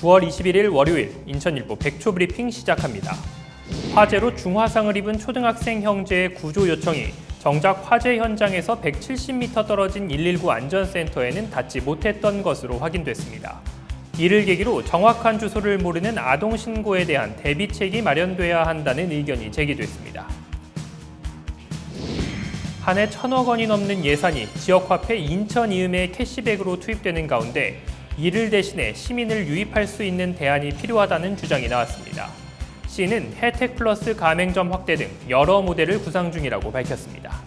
9월 21일 월요일 인천일보 백초 브리핑 시작합니다. 화재로 중화상을 입은 초등학생 형제의 구조 요청이 정작 화재 현장에서 170m 떨어진 119 안전센터에는 닿지 못했던 것으로 확인됐습니다. 이를 계기로 정확한 주소를 모르는 아동 신고에 대한 대비책이 마련돼야 한다는 의견이 제기됐습니다. 한 해 천억 원이 넘는 예산이 지역화폐 인천 이음의 캐시백으로 투입되는 가운데 이를 대신해 시민을 유입할 수 있는 대안이 필요하다는 주장이 나왔습니다. 시는 혜택 플러스 가맹점 확대 등 여러 모델을 구상 중이라고 밝혔습니다.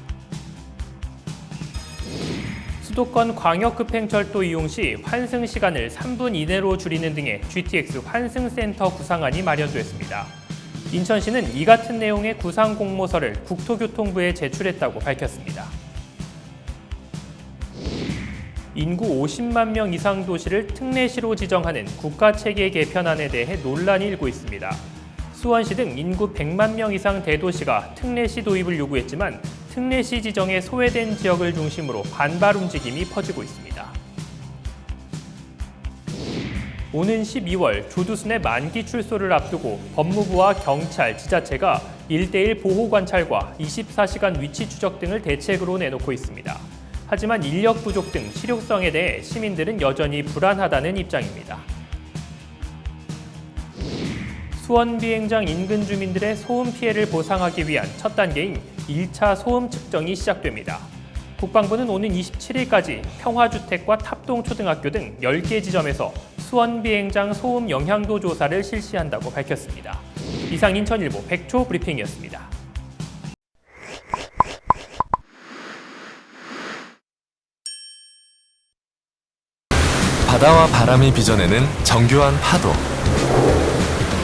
수도권 광역급행철도 이용 시 환승 시간을 3분 이내로 줄이는 등의 GTX 환승센터 구상안이 마련됐습니다. 인천시는 이 같은 내용의 구상 공모서를 국토교통부에 제출했다고 밝혔습니다. 인구 50만 명 이상 도시를 특례시로 지정하는 국가 체계 개편안에 대해 논란이 일고 있습니다. 수원시 등 인구 100만 명 이상 대도시가 특례시 도입을 요구했지만 특례시 지정에 소외된 지역을 중심으로 반발 움직임이 퍼지고 있습니다. 오는 12월 조두순의 만기 출소를 앞두고 법무부와 경찰, 지자체가 1대1 보호 관찰과 24시간 위치 추적 등을 대책으로 내놓고 있습니다. 하지만 인력 부족 등 실효성에 대해 시민들은 여전히 불안하다는 입장입니다. 수원 비행장 인근 주민들의 소음 피해를 보상하기 위한 첫 단계인 1차 소음 측정이 시작됩니다. 국방부는 오는 27일까지 평화주택과 탑동초등학교 등 10개 지점에서 수원 비행장 소음 영향도 조사를 실시한다고 밝혔습니다. 이상 인천일보 백초 브리핑이었습니다. 바다와 바람이 빚어내는 정교한 파도.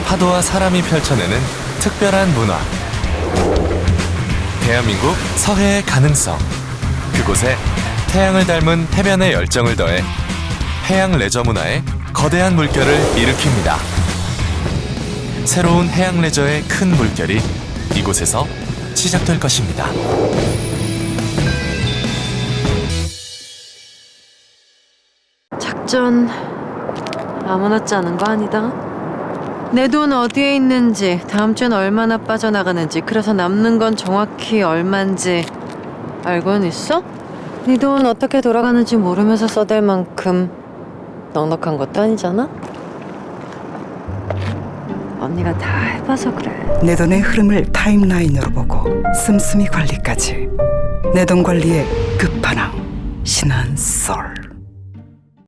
파도와 사람이 펼쳐내는 특별한 문화. 대한민국 서해의 가능성. 그곳에 태양을 닮은 해변의 열정을 더해 해양 레저 문화에 거대한 물결을 일으킵니다. 새로운 해양 레저의 큰 물결이 이곳에서 시작될 것입니다. 작전 아무렇지 않은 거 아니다. 내 돈 어디에 있는지, 다음 주엔 얼마나 빠져나가는지, 그래서 남는 건 정확히 얼만지 알고는 있어? 네 돈 어떻게 돌아가는지 모르면서 써댈 만큼 넉넉한 것도 아니잖아. 언니가 다 해봐서 그래. 내 돈의 흐름을 타임라인으로 보고 씀씀이 관리까지 내 돈 관리의 끝판왕 신한솔